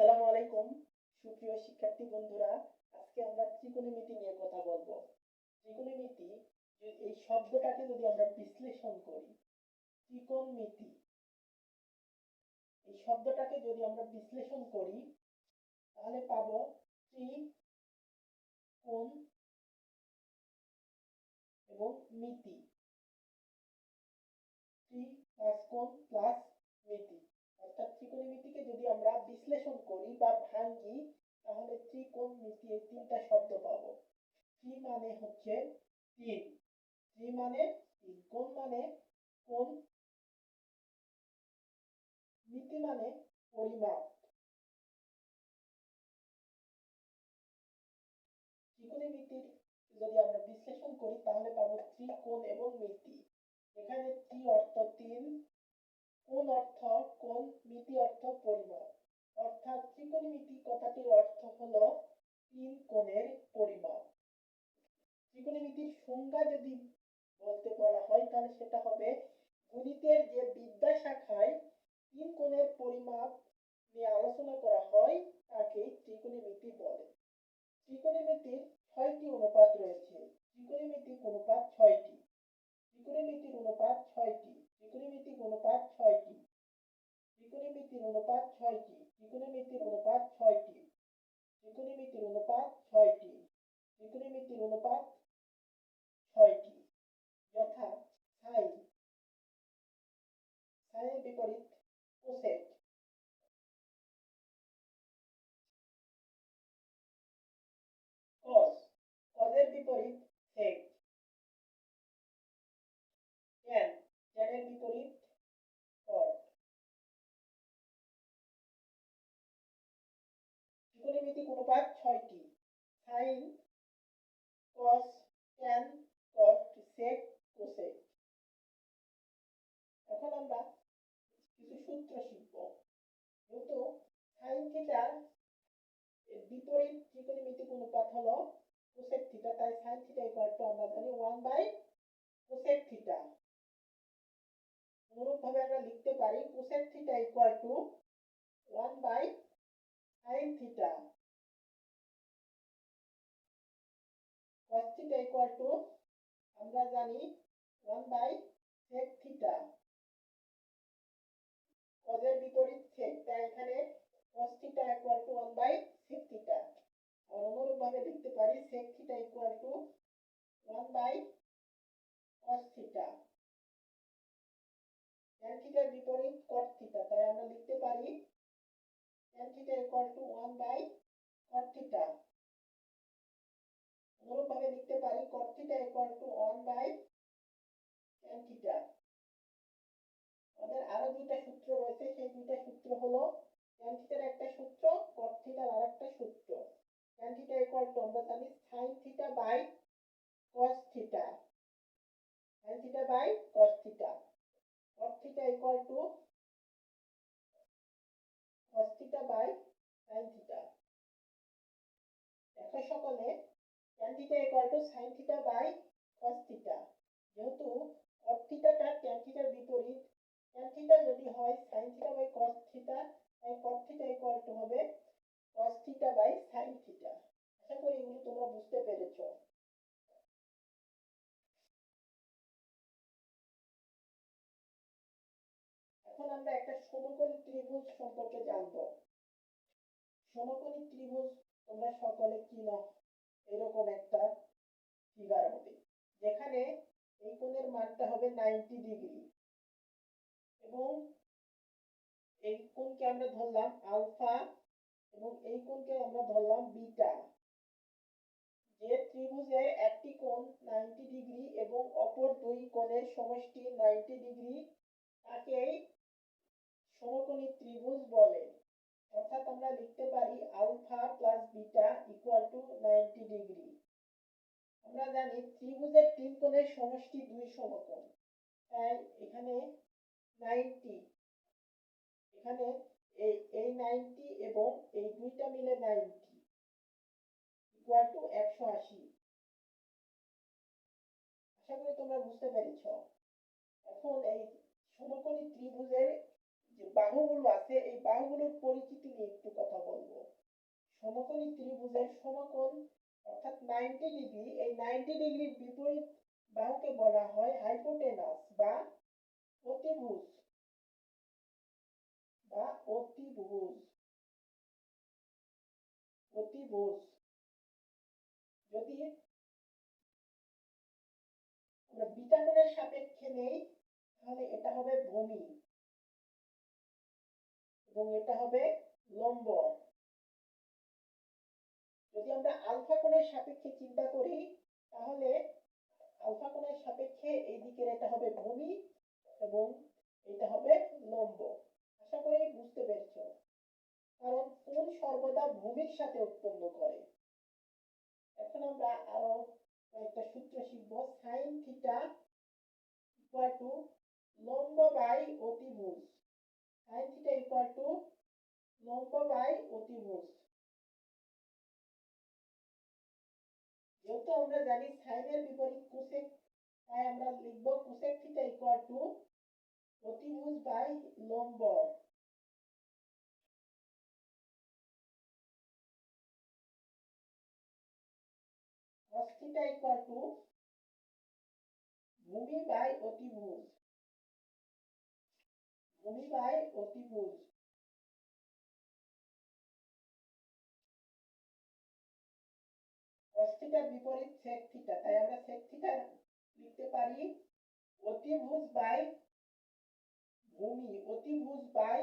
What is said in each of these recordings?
আসসালামু আলাইকুম, সুপ্রিয় শিক্ষার্থী বন্ধুরা। আজকে আমরা ত্রিকোণমিতি নিয়ে কথা বলব। ত্রিকোণমিতি এই শব্দটাকে যদি আমরা বিশ্লেষণ করি ত্রিকোণমিতি এই শব্দটাকে যদি আমরা বিশ্লেষণ করি, তাহলে পাবো ত্রি কোণ এবং মিতি। ত্রি প্লাস কোণ প্লাস মিতি। ত্রিকোণমিতিকে যদি আমরা বিশ্লেষণ করি বা ভাঙ্গি, তাহলে ত্রিকোণমিতি তিনটা শব্দ পাবো। ত্রি মানে হচ্ছে তিন। ত্রি মানে তিন, কোণ মানে কোণ, মিতি মানে পরিমাপ। ত্রিকোণমিতির যদি আমরা বিশ্লেষণ করি, তাহলে পাবো ত্রিকোণ এবং মিতি। এখানে ত্রি অর্থ তিন কোণ অর্থ, কোন মিতি অর্থ পরিমাপ। অর্থাৎ ত্রিকোণমিতি কথাটির অর্থ হলো তিন কোণের পরিমাপ। ত্রিকোণমিতির সংজ্ঞা যদি বলতে বলা হয়, তাহলে সেটা হবে গণিতের যে বিদ্যা শাখায় তিন কোণের পরিমাপ নিয়ে আলোচনা করা হয় তাকে ত্রিকোণমিতি বলে। ত্রিকোণমিতির ছয়টি অনুপাত রয়েছে। ত্রিকোণমিতিক অনুপাত ছয়টি। ত্রিকোণমিতির অনুপাত ছয়টি। ত্রিকোণমিতিক অনুপাত ছয়টি। ত্রিকোণমিতির অনুপাত ছয়টি। ত্রিকোণমিতির অনুপাত ছয়টি। ত্রিকোণমিতির অনুপাত ছয়টি ত্রিকোণমিতির অনুপাত ছয়টি যথা সাইন সাইনের বিপরীত কোসেক কস কজের বিপরীত সেক ট্যান ট্যানের বিপরীত কট ত্রিকোণমিতিক অনুপাত ছয়টি। সাইন কস ট্যান এখন আমরা কিছু সূত্র শিখব। যেহেতু বিপরীত ত্রিকোণমিতিক অনুপাত হলো কোসেক থিটা, তাই সাইন থিটা ইকুয়াল টু আমরা জানি ওয়ান বাই কোসেক থিটা। অনুরূপভাবে আমরা লিখতে পারি cosec theta equal to one by sine theta. Cos theta equal to আমরা জানি ওয়ান বাই সেক থিটা কজের বিপরীত সেক তাই এখানে cos theta equal to one by sec theta আর অনুরূপভাবে লিখতে পারি sec theta equal to one by cos theta tan থিটার বিপরীত cot থিটা তাই আমরা লিখতে পারি tan theta equal to one by cot theta অনুরূপভাবে লিখতে পারি। cot theta equal to one by tan আমাদের আরও দুইটা সূত্র রয়েছে। সেই দুইটা সূত্র হলো tan একটা সূত্র, cot থিটার আরেকটা সূত্র। tan থিটা ইকুয়াল টু আমরা জানি sin theta by cos theta sin theta by cos theta cot theta equal to cos theta by sin theta দেখো সকলে tan theta equal to sin theta by cos theta যেহেতু cot থিটাটা tan থিটার বিপরীত, tan theta যদি হয় sin theta by cos theta তাই cot theta equal to হবে cos theta by sin theta আশা করি এগুলো তোমরা বুঝতে পেরেছ। এখন আমরা একটা সমকোণী ত্রিভুজ সম্পর্কে জানব। সমকোণী ত্রিভুজ তোমরা সকলে কি না এরকম একটা ফিগার হবে। যেখানে এই কোণের মানটা হবে নাইনটি ডিগ্রি এবং এই কোণকে আমরা ধরলাম আলফা এবং এই কোণকে আমরা ধরলাম বিটা যে ত্রিভুজের একটি কোণ নাইনটি ডিগ্রি এবং অপর দুই কোণের সমষ্টি নাইনটি ডিগ্রি তাকেই সমকোণী ত্রিভুজ বলে। অর্থাৎ আমরা লিখতে পারি alpha plus beta equal to ninety degree আমরা জানি ত্রিভুজের তিন কোণের সমষ্টি দুই সমকোণ। তাই এখানে নাইনটি এখানে এই এই নাইনটি এবং এই দুইটা মিলে নাইনটি ইকুয়াল টু একশো আশি। আশা করি তোমরা বুঝতে পেরেছ। এখন এই সমকোণী ত্রিভুজের বাহুগুলো আছে, এই বাহুগুলোর পরিচিতি নিয়ে একটু কথা বলব। সমকোণী ত্রিভুজের সমকোণ, অর্থাৎ নাইনটি ডিগ্রি এই নাইনটি ডিগ্রির বিপরীত বাহুকে বলা হয় হাইপোটেনাস বা অতিভুজ। বা অতিভুজ। অতিভুজ। যদি আমরা বিটা সাপেক্ষে নেই, তাহলে এটা হবে ভূমি। এবং এটা হবে লম্ব। যদি আমরা আলফা কোণের সাপেক্ষে চিন্তা করি, তাহলে আলফা কোণের সাপেক্ষে এই দিকের এটা হবে ভূমি এবং এটা হবে লম্ব। আশা করি বুঝতে পেরেছ? কারণ কোণ সর্বদা ভূমির সাথে উৎপন্ন করে। এখন আমরা আরও কয়েকটা সূত্র শিখব। সাইন থিটা ইকুয়াল টু লম্ব বাই অতিভুজ। সাইন থিটা ইকুয়াল টু লম্ব বাই অতিভুজ যেহেতু আমরা জানি সাইনের বিপরীত কোসেক তাই আমরা লিখব কোসেক থিটা ইকুয়াল টু অতিভুজ বাই লম্ব cos theta equal to ভূমি বাই অতিভুজ ভূমি বাই অতিভুজ theta বিপরীত sec theta, তাই আমরা sec theta লিখতে পারি অতিভুজ বাই ভূমি অতিভুজ বাই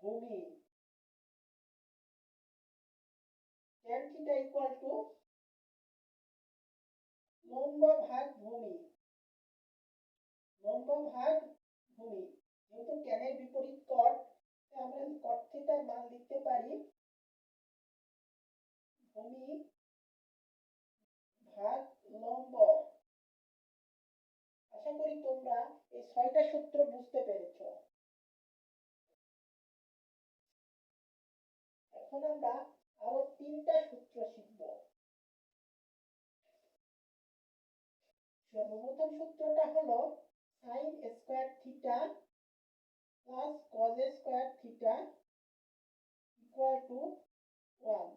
ভূমি। tan theta equal to লম্ব ভাগ ভূমি। লম্ব ভাগ ভূমি। ট্যানের বিপরীত কট আমরা কট থিটার মান লিখতে পারি ভূমি ভাগ লম্ব। আশা করি তোমরা এই ছয়টা সূত্র বুঝতে পেরেছ। এখন আমরা আরও তিনটা সূত্র শিখব। সর্বপ্রথম সূত্রটা হলো sine square theta plus cos square theta equal to one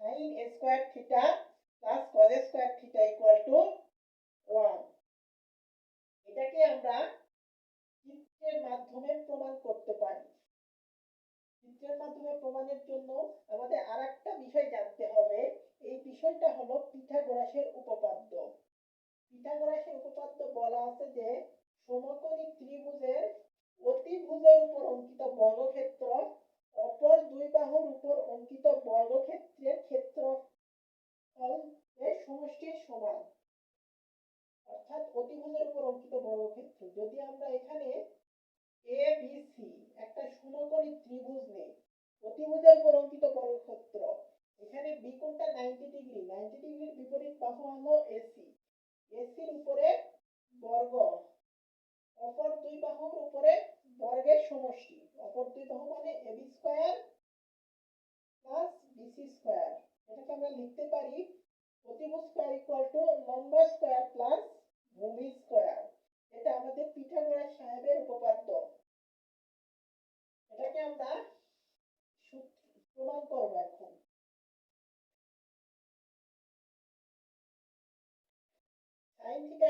sine square theta plus cos square theta equal to one এটাকে আমরা চিত্রের মাধ্যমে প্রমাণ করতে পারি। চিত্রের মাধ্যমে প্রমাণের জন্য আমাদের আর একটা বিষয় জানতে হবে। এই বিষয়টা হলো পিথাগোরাসের উপপাদ্য। পিথাগোরাসের উপপাদ্য বলা আছে যে সমকোণী ত্রিভুজের অতিভুজের উপর অঙ্কিত বর্গক্ষেত্র অপর দুই বাহুর উপর অঙ্কিত বর্গক্ষেত্রের ক্ষেত্রফল এর সমষ্টির সমান অর্থাৎ অতিভুজের উপর অঙ্কিত বর্গক্ষেত্র যদি আমরা এখানে এ বি সি একটা সমকোণী ত্রিভুজ নেই অতিভুজের উপর অঙ্কিত বর্গক্ষেত্র এখানে বি কোণটা 90 ডিগ্রি 90 ডিগ্রির বিপরীত বাহু হলো এসি এসির উপরে বর্গ অপর দুই বাহুর উপরে বর্গের সমষ্টি অপর দুই বাহু মানে AB square plus BC square এটাকে আমরা লিখতে পারি। অতিভুজ স্কয়ার ইকুয়াল টু লম্ব স্কয়ার প্লাস ভূমি স্কয়ার এটা আমাদের পিথাগোরাস সাহেবের উপপাদ্য। এটাকে আমরা প্রমাণ করব এখন। সাইন থিটা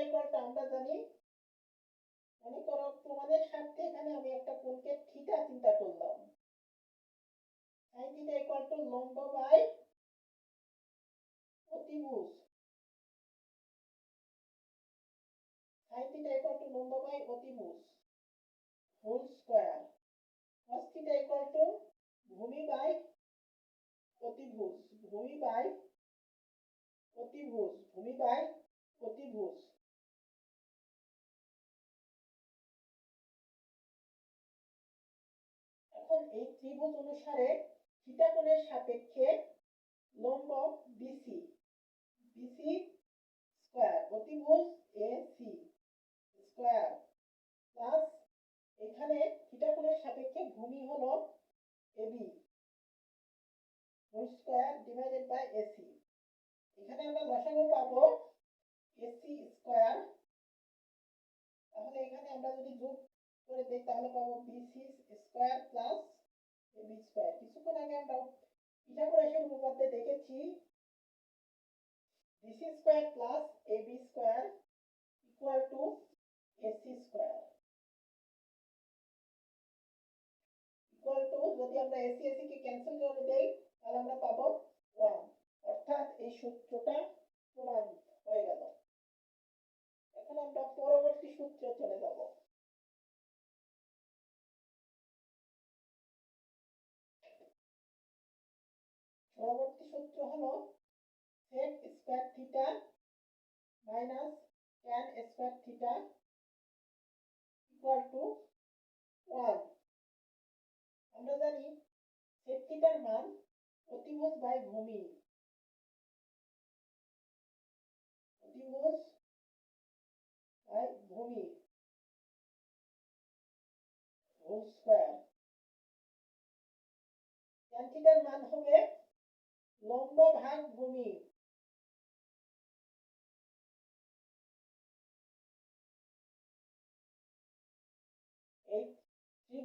আমরা জানি। মনে করো প্রমাণের স্বার্থে এখানে আমি একটা কোণকে থিটা চিন্তা করলাম। সাইন থিটা ইকুয়াল টু লম্ব অতিভুজ সাইন থিটা ইকুয়াল টু লম্ব বাই অতিভুজ whole square cos theta equal to ভূমি বাই অতিভুজ ভূমি বাই অতিভুজ ভূমি বাই অতিভুজ এখন এই ত্রিভুজ অনুসারে থিটা সাপেক্ষে লম্ব বিসি স্কয়ার অতিভুজ এসি স্কয়ার প্লাস এখানে থিটা কোণের সাপেক্ষে ভূমি হলো AB whole square divided by AC এখানে আমরা লসাগু পাবো এসি স্কয়ার তাহলে এখানে আমরা যদি যোগ করে দিই তাহলে পাবো BC square plus AB square কিছুক্ষণ আগে আমরা পিথাগোরাসের উপপাদ্যে দেখেছি BC square plus AB square equal to AC square equal to যদি আমরা এসি এসি কে ক্যান্সেল করে দেই, তাহলে আমরা পাবো ওয়ান অর্থাৎ এই সূত্রটা প্রমাণ হয়ে গেল। এখন আমরা পরবর্তী সূত্রে চলে যাব। Square theta minus tan square theta equal to one আমরা জানি sec থিটার মান অতিভুজ বাই ভূমি। অতিভুজ বাই ভূমি। হোল স্কয়ার মান হবে লম্ব ভাগ ভূমি।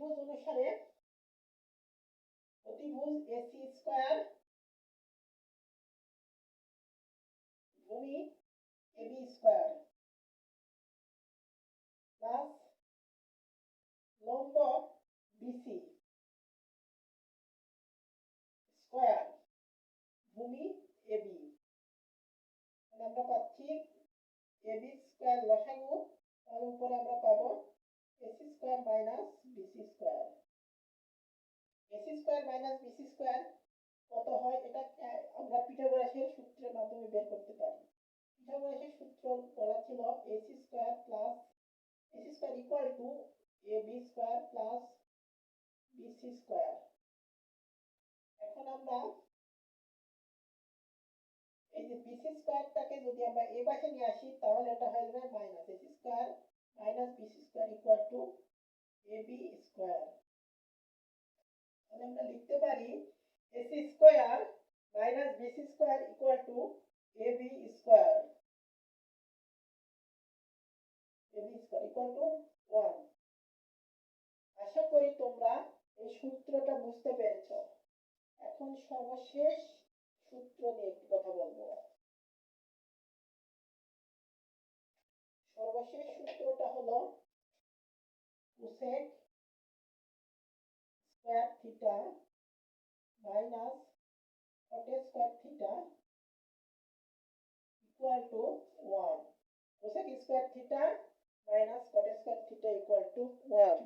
ত্রিভুজ অনুসারে অতিভুজ এসি স্কয়ার ভূমি এবি স্কয়ার প্লাস লম্ব বিসি স্কয়ার ভূমি এবি আমরা পাচ্ছি এবি স্কয়ার লসাগু। তার উপরে আমরা পাবো AC square minus BC square minus BC square কত হয় এটা আমরা সূত্রের মাধ্যমে বের করতে পারি। পিথাগোরাসের সূত্র বলা ছিল square AC square equal to AB square plus BC square এখন আমরা এই যে বিসি স্কয়ারটাকে যদি আমরা এই পাশে নিয়ে আসি, তাহলে এটা হয়ে যাবে minus AC square minus BC square equal to AB square তাহলে আমরা লিখতে পারি AC square minus BC square equal to AB square AB square equal to one আশা করি তোমরা এই সূত্রটা বুঝতে পেরেছ। এখন সর্বশেষ সূত্র নিয়ে একটু কথা বলব। সর্বশেষ সূত্রটা হলো cosec square theta minus cot square theta equal to one. Cosec square theta minus cot square theta equal to one.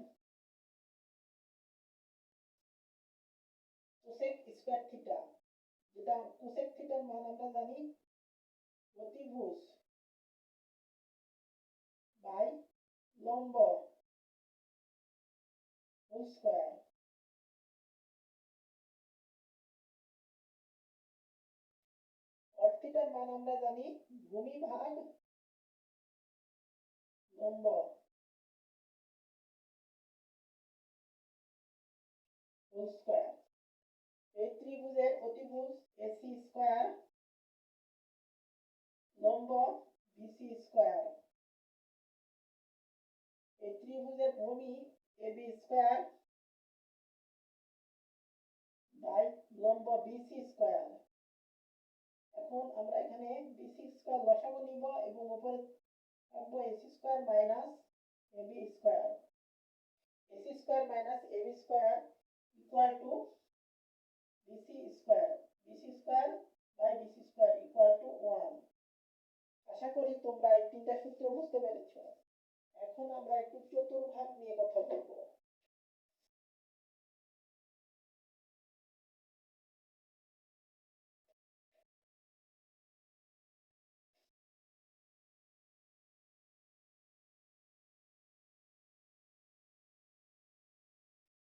Cosec square theta, যেটা কোসেক থিটার মান আমরা জানি অতিভুজ। বাই লম্ব স্কয়ার অর্থিটার মান আমরা জানি ভূমি ভাগ লম্ব হোল এই ত্রিভুজের অতিভুজ এসি স্কয়ার লম্ব বিসি স্কয়ার ত্রিভুজের ভূমি এবি স্কয়ার বাই লম্ব বিসি স্কয়ার এখন আমরা এখানে বিসি স্কয়ার লসাগু নিব এবং উপরে থাকব AC square minus AB square AC square minus AB square equal to BC square BC square by BC square equal to one আশা করি তোমরা এই তিনটা সূত্র বুঝতে পেরেছ। এখন আমরা একটু চতুর্ভাগ নিয়ে কথা বলব।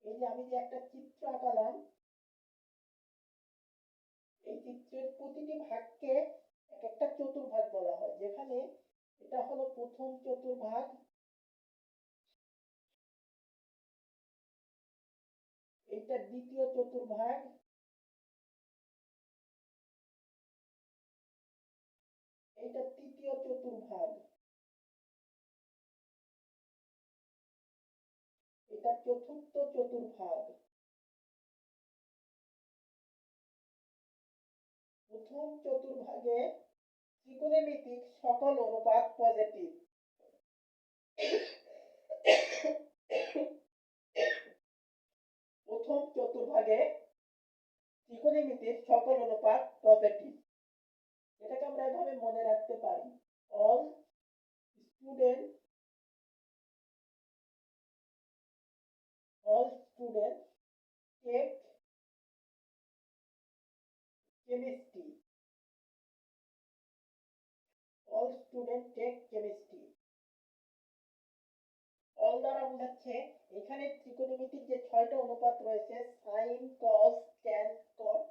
এই যে আমি যে একটা চিত্র আঁকালাম, এই চিত্রের প্রতিটি ভাগকে এক একটা চতুর্ভাগ বলা হয়। যেখানে এটা হলো প্রথম চতুর্ভাগ এইটা দ্বিতীয় চতুর্ভাগ। এটা তৃতীয় চতুর্ভাগ। এটা চতুর্থ চতুর্ভাগ। প্রথম চতুর্ভাগে ত্রিকোণমিতিক সকল অনুপাত পজিটিভ প্রথম চতুর্ভাগে ত্রিকোণমিতির সকল অনুপাত পজিটিভ এটাকে আমরা এভাবে মনে রাখতে পারি। All student all students take chemistry all students take chemistry এখানে ত্রিকোণমিতিক যে ছয়টা অনুপাত রয়েছে, sine, cos, tan, cot,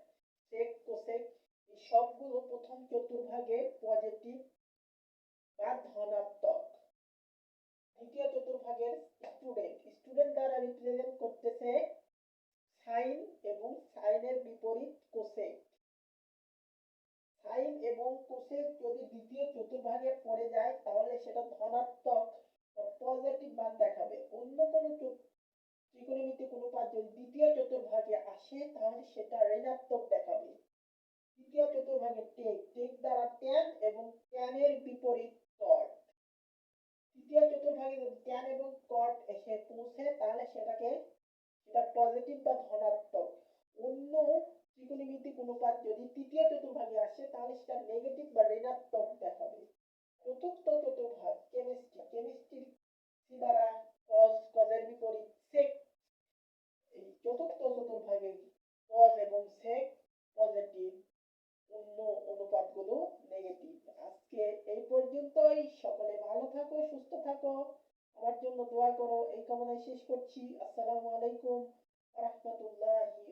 sec, cosec, এই সবগুলো প্রথম চতুর্ভাগে পজিটিভ বা ধনাত্মক। দ্বিতীয় চতুর্ভাগের স্টুডেন্ট স্টুডেন্ট দ্বারা রিপ্রেজেন্ট করতেছে সাইন এবং সাইনের বিপরীত কোসেক সাইন এবং কোসেক যদি দ্বিতীয় চতুর্ভাগে পড়ে যায় তাহলে সেটা ধনাত্মক পজিটিভ মান দেখাবে অন্য কোনো চতু- ত্রিকোণমিতিক অনুপাত যদি দ্বিতীয় চতুর্ভাগে আসে তাহলে সেটা ঋণাত্মক দেখাবে। তৃতীয় চতুর্ভাগে টেক টেক দ্বারা ট্যান এবং ট্যানের বিপরীত কট তৃতীয় চতুর্ভাগে যদি ট্যান এবং কট এসে পৌঁছে, তাহলে সেটাকে, সেটা পজিটিভ বা ধনাত্মক। অন্য ত্রিকোণমিতিক অনুপাত যদি তৃতীয় চতুর্ভাগে আসে, তাহলে সেটা নেগেটিভ বা ঋণাত্মক দেখাবে। চতুর্থ চতুর্ভাগ কেমিস্ট্রি কেমিস্ট্রি দ্বারা কজ কজের বিপরীত সেক চতুর্থ চতুর্ভাগে কজ এবং সেক পজিটিভ অন্য অনুপাতগুলো নেগেটিভ আজকে এই পর্যন্তই। সকলে ভালো থাকো, সুস্থ থাকো। আমার জন্য দোয়া করো। এই কামনায় শেষ করছি। আসসালামু আলাইকুম। রহমতুল্লাহি